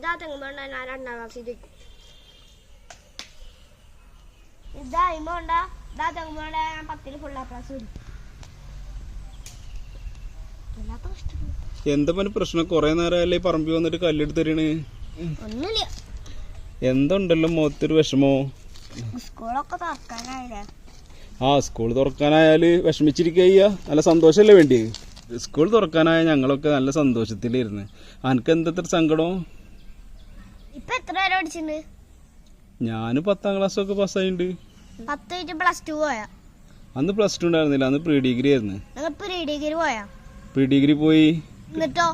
ഇതാ തെങ്ങുമ്പോണ്ട ഞാൻ രണ്ടാം ക്ലാസ്സിൽ ജയിക്കും ഇതാ ഇമ്പോണ്ട ഇതാ തെങ്ങുമ്പോണ്ട ഞാൻ പത്തിൽ ഫുൾ എ പ്ലസ് വരും. എന്താ പനി പ്രശ്നം? കൊറേ നേരമല്ലേ പറമ്പി പറമ്പിൽ വന്നിട്ട് കല്ലെടുത്ത് തരണേ ഒന്നുമില്ല. എന്തുണ്ടല്ലോ മുഖത്തൊരു വിഷമോ? സ്കൂളൊക്കെ തുറക്കാനായില്ലേ? ആ സ്കൂൾ തുറക്കാനായാൽ വിഷമിച്ചിരിക്കുക നല്ല സന്തോഷല്ലേ വേണ്ടി സ്കൂൾ തുറക്കാനായ ഞങ്ങളൊക്കെ നല്ല സന്തോഷത്തിലിരുന്ന് അനക്ക് എന്തത്ര സങ്കടം? ഇപ്പൊ എത്ര വരെ പഠിച്ചിട്ടുണ്ട് ഞാൻ പത്താം ക്ലാസ്സൊക്കെ പാസ്സായിട്ടുണ്ട് പത്ത് കഴിഞ്ഞ് പ്ലസ് ടു പോയാ. അന്ന് പ്ലസ് ടു ഉണ്ടായിരുന്നില്ല അന്ന് പ്രീ ഡിഗ്രി ആയിരുന്നു. നിങ്ങൾ പ്രീ ഡിഗ്രി പോയാ? പ്രീ ഡിഗ്രി പോയി. എന്നിട്ടോ?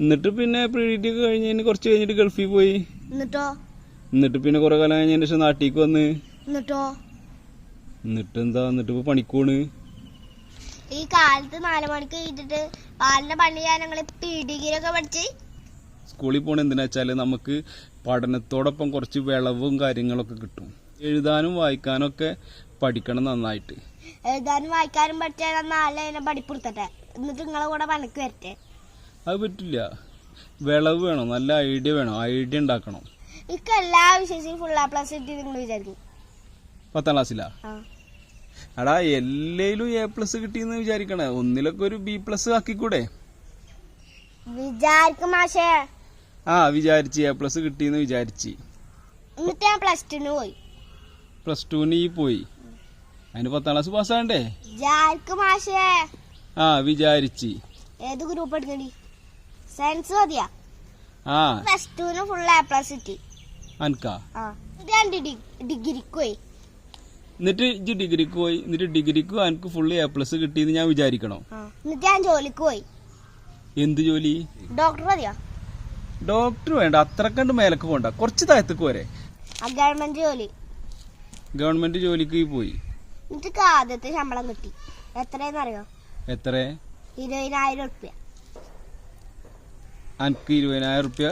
എന്നിട്ട് പിന്നെ പ്രീ ഡിഗ്രി കഴിഞ്ഞ് കുറച്ച് കഴിഞ്ഞിട്ട് ഗൾഫിൽ പോയി. എന്നിട്ടോ? എന്നിട്ട് പിന്നെ കുറെ കാലം കഴിഞ്ഞതിന് ശേഷം നാട്ടിലേക്ക് വന്ന്. എന്നിട്ടോ? എന്നിട്ട് എന്താ എന്നിട്ട് ഇപ്പൊ പണിക്കോണ്. ഈ കാലത്ത് നാല് മണിക്ക് കഴിഞ്ഞിട്ട് പാലിന്റെ പണി ഞാൻ ഞങ്ങൾ പി ഡിഗ്രി ഒക്കെ പഠിച്ച് സ്കൂളിൽ പോകണ എന്തിനാ വെച്ചാൽ നമുക്ക് പഠനത്തോടൊപ്പം കുറച്ച് വിളവും കാര്യങ്ങളൊക്കെ കിട്ടും. എഴുതാനും വായിക്കാനും ഒക്കെ പഠിക്കണം നന്നായിട്ട്. എഴുതാനും വായിക്കാനും പഠിച്ചാൽ നാളെ അതിനെ പഠിപ്പെടുത്തട്ടെ എന്നിട്ട് നിങ്ങളെ കൂടെ പണിക്ക് വരട്ടെ. അത് പറ്റില്ല. വിളവ് വേണം നല്ല ഐഡിയ വേണം ഐഡിയ ഉണ്ടാക്കണം. എനിക്ക് എല്ലാ വിഷയത്തിലും ഫുൾ എ പ്ലസ് കിട്ടി നിങ്ങൾ വിചാരിക്കും. പത്താം ക്ലാസ്സിലാ അടാ എടാ എ പ്ലസ് കിട്ടിയെന്ന് വിചാരിക്കണേ. ഒന്നിലൊക്കെ ഒരു ബി പ്ലസ് ആക്കിക്കൂടെ? വിചാരിക്കും മാഷേ. ആ വിചാരിച്ച്. എ പ്ലസ് കിട്ടിയെന്ന് വിചാരിച്ച്. എന്നിട്ട് ഞാൻ പ്ലസ് ടുന് പോയി. പ്ലസ് ടുന് ഈ പോയി. അതിന് പത്താം ക്ലാസ് പാസ് ആണ്ടേ മാഷേ. ആ വിചാരിച്ച്. ഏത് ഗ്രൂപ്പ് എടുക്കണി? സയൻസ് മതിയാ? ആ. പ്ലസ് ടുന് ഫുൾ എ പ്ലസ് കിട്ടി. അനക്കാ? ഞാൻ ഡിഗ്രിക്ക് പോയി. എന്നിട്ട് ഇജ്ജ് ഡിഗ്രിക്ക് പോയി. എന്നിട്ട് ഡിഗ്രിക്ക് എനിക്ക് ഫുള്ള് എ പ്ലസ് കിട്ടിയെന്ന് ഞാൻ വിചാരിക്കണം. എന്നിട്ട് ഞാൻ ജോലിക്ക് പോയി. എന്ത് ജോലി? ഡോക്ടർ മതിയോ? ഡോക്ടർ വേണ്ട അത്രക്കണ്ട് മേലക്ക് പോണ്ട. കുറച്ച് താഴത്തേക്ക് വരെ ഗവൺമെന്റ് ജോലി. ഗവൺമെന്റ് ജോലിക്ക് പോയി. എനിക്ക് ആദ്യത്തെ ശമ്പളം കിട്ടി. എത്രയെന്നറിയോ? എത്ര? ഇരുപതിനായിരം ഉറുപ്യ എനിക്ക് ഇരുപതിനായിരം റുപ്യ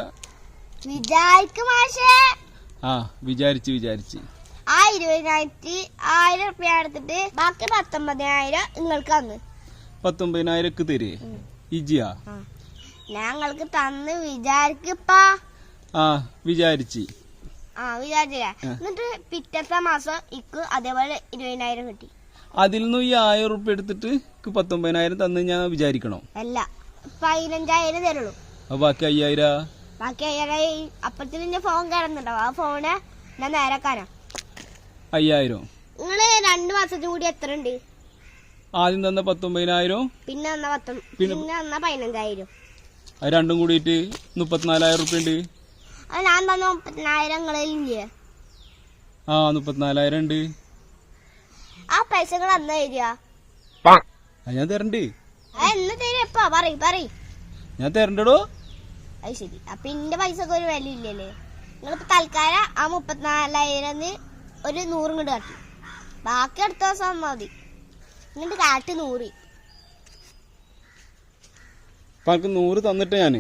വിചാരിക്കും മാഷേ. ആ വിചാരിച്ച് വിചാരിച്ച്. ആ ഇരുപതിനായിരത്തി ആയിരം എടുത്തിട്ട് ബാക്കി പത്തൊമ്പതിനായിരം നിങ്ങൾക്ക് അന്ന് പത്തൊമ്പതിനായിരം ഒക്കെ തരേ. ഇജിയാ ഞങ്ങൾക്ക് തന്ന് വിചാരിക്കപ്പാ. ആ വിചാരിച്ച്. ആ വിചാരിച്ചില്ല ആ. എന്നിട്ട് പിറ്റത്തെ മാസം ഇക്ക് അതേപോലെ ഇരുപതിനായിരം കിട്ടി. അതിൽ നിന്ന് ഈ ആയിരം ഉറുപ്പ് എടുത്തിട്ട് പത്തൊമ്പതിനായിരം തന്ന് ഞാൻ വിചാരിക്കണോ? അല്ല പതിനഞ്ചായിരം തരുള്ളൂ. അപ്പൊ ബാക്കി അയ്യായിരം? ബാക്കി അയ്യായിരം അപ്പത്തിന് എന്റെ ഫോൺ കിടന്നുണ്ടാവും ആ ഫോണ് ഞാൻ നേരക്കാനാ. അയ്യായിരം. നിങ്ങൾ രണ്ടു മാസത്തിന് കൂടി എത്ര ഉണ്ട്? ആദ്യം തന്ന പത്തൊമ്പതിനായിരം. പിന്നെ തന്ന പത്തൊ പിന്നെ- തന്ന പതിനഞ്ചായിരം. അത് രണ്ടും കൂടിയിട്ട് മുപ്പത്തിനാലായിരം റുപ്യ ഉണ്ട്. അത് ഞാൻ തന്ന മുപ്പത്തിനായിരം ആ മുപ്പത്തിനാലായിരം ഉണ്ട്. ആ പൈസ നിങ്ങൾ അന്ന് തരിക അത് ഞാൻ തരണ്ട്. എന്ന് തരണ്ടടോ? അത് ശരി. അപ്പൊ ഇന്റെ പൈസക്ക് ഒരു വില ഇല്ലല്ലേ? നിങ്ങളിപ്പോ തൽക്കാലം ആ മുപ്പത്തിനാലായിരം ഒരു നൂറും കൊണ്ട് കാട്ടി. ബാക്കി അടുത്ത ദിവസം മതി. എന്നിട്ട് കാട്ടി നൂറ്. അപ്പൊ നൂറ് തന്നിട്ട് ഞാൻ.